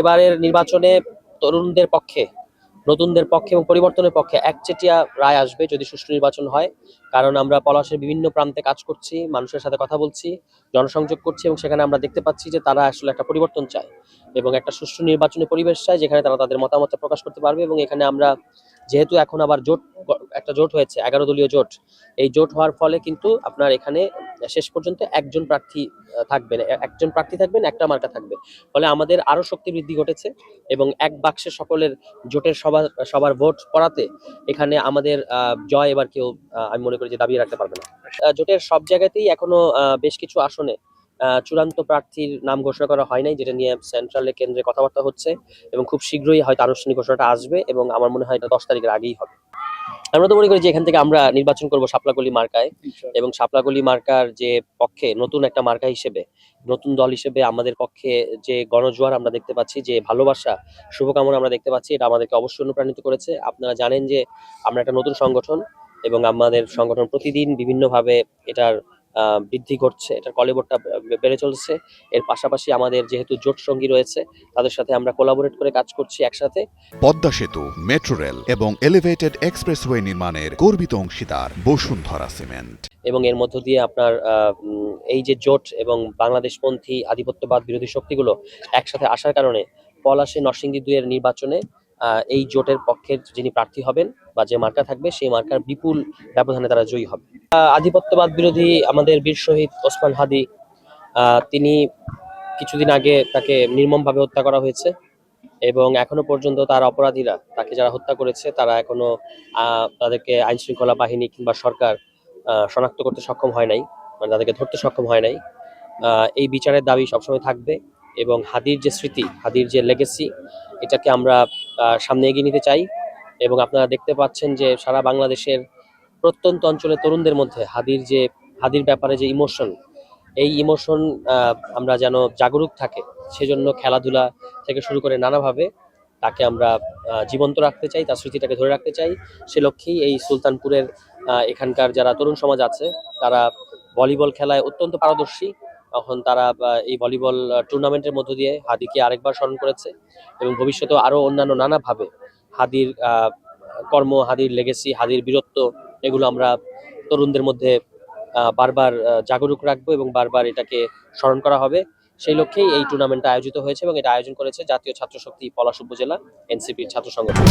এবারের নির্বাচনে তরুণদের পক্ষে, নতুনদের পক্ষে এবং পরিবর্তনের পক্ষে একচেটিয়া রায় আসবে যদি সুষ্ঠু নির্বাচন হয়। কারণ আমরা পলাশের বিভিন্ন প্রান্তে কাজ করছি, মানুষের সাথে কথা বলছি, জনসংযোগ করছি এবং সেখানে আমরা দেখতে পাচ্ছি যে তারা আসলে একটা পরিবর্তন চায় এবং একটা সুষ্ঠু নির্বাচনের পরিবেশ চায় যেখানে তারা তাদের মতামত প্রকাশ করতে পারবে এবং এখানে আমরা যেহেতু এখন আবার জোট, একটা জোট হয়েছে, এগারো দলীয় জোট, এই জোট হওয়ার ফলে কিন্তু আপনার এখানে শেষ পর্যন্ত একজন প্রার্থী থাকবেন। একজন প্রার্থী থাকবেন, একটা মার্কা থাকবে। ফলে আমাদের আরও শক্তি বৃদ্ধি ঘটেছে এবং এক বাক্সে সকলের জোটের সবার সবার ভোট পড়াতে এখানে আমাদের জয় এবার কেউ আমি মনে করি যে দাবিয়ে রাখতে পারবে না। জোটের সব জায়গাতেই এখনও বেশ কিছু আসনে চূড়ান্ত প্রার্থীর নাম ঘোষণা করা হয় নাই, যেটা নিয়ে সেন্ট্রালে কেন্দ্রে কথাবার্তা হচ্ছে এবং খুব শীঘ্রই হয়তো আনুষ্ঠানিক ঘোষণাটা আসবে এবং আমার মনে হয় এটা দশ তারিখের আগেই হবে। আমরা তো মনে করি যে এখান থেকে আমরা নির্বাচন করব সাপলাগলি মার্কায়। এবং সাপলাগলি মার্কার যে পক্ষে নতুন একটা মার্কা হিসেবে নতুন দল হিসেবে আমাদের পক্ষে যে গণজোয়ার আমরা দেখতে পাচ্ছি যে ভালোবাসা শুভকামনা আমরা দেখতে পাচ্ছি এটা আমাদেরকে অবশ্যই অনুপ্রাণিত করেছে। আপনারা জানেন যে আমরা একটা নতুন সংগঠন এবং আমাদের সংগঠন প্রতিদিন বিভিন্নভাবে এটার বৃদ্ধি ঘটছে এটার কলেবরটা বেড়ে চলছে। এর পাশাপাশি আমাদের যেহেতু জোট সঙ্গী রয়েছে তাদের সাথে আমরা কোলাবোরেট করে কাজ করছি একসাথে। পদ্মা সেতু মেট্রো রেল এবং এলিভেটেড এক্সপ্রেসওয়ে নির্মাণের গর্বিত অংশীদার বসুন্ধরা সিমেন্ট এবং এর মধ্য দিয়ে আপনার এই যে জোট এবং বাংলাদেশপন্থী আধিপত্যবাদ বিরোধী শক্তিগুলো একসাথে আসার কারণে পলাশে নরসিংদী দুইয়ের নির্বাচনে এই জোটের পক্ষের যিনি প্রার্থী হবেন বা যে মার্কা থাকবে, সেই মার্কার বিপুল ব্যবধানে তারা জয়ী হবে। আধিপত্যবাদ বিরোধী আমাদের বীর শহীদ ওসমান হাদি তিনি কিছুদিন আগে তাকে নির্মমভাবে হত্যা করা হয়েছে এবং এখনও পর্যন্ত তার অপরাধীরা তাকে যারা হত্যা করেছে, তারা এখনও তাদেরকে আইন শৃঙ্খলা বাহিনী কিংবা সরকার শনাক্ত করতে সক্ষম হয় নাই মানে তাদেরকে ধরতে সক্ষম হয় নাই। এই বিচারের দাবি সবসময় থাকবে এবং হাদির যে স্মৃতি, হাদির যে লেগেসি এটাকে আমরা সামনে এগিয়ে নিতে চাই এবং আপনারা দেখতে পাচ্ছেন যে সারা বাংলাদেশের প্রত্যন্ত অঞ্চলের তরুণদের মধ্যে হাদির যে, হাদির ব্যাপারে যে ইমোশন, এই ইমোশন আমরা যেন জাগরুক থাকে, সেজন্য খেলাধুলা থেকে শুরু করে নানাভাবে তাকে আমরা জীবন্ত রাখতে চাই, তার স্মৃতিটাকে ধরে রাখতে চাই। সে লক্ষ্যেই এই সুলতানপুরের এখানকার যারা তরুণ সমাজ আছে, তারা ভলিবল খেলায় অত্যন্ত পারদর্শী। তখন তারা এই ভলিবল টুর্নামেন্টের মধ্য দিয়ে হাদিকে আরেকবার স্মরণ করেছে এবং ভবিষ্যতে আরও অন্যান্য নানাভাবে হাদির কর্ম, হাদির লেগেসি হাদির বীরত্ব এগুলো আমরা তরুণদের মধ্যে বারবার জাগরুক রাখব এবং বারবার এটাকে স্মরণ করা হবে। সেই লক্ষ্যেই এই টুর্নামেন্টটা আয়োজিত হয়েছে এবং এটা আয়োজন করেছে জাতীয় ছাত্র শক্তি পলাশ উপজেলা, এনসিপির ছাত্র সংগঠন।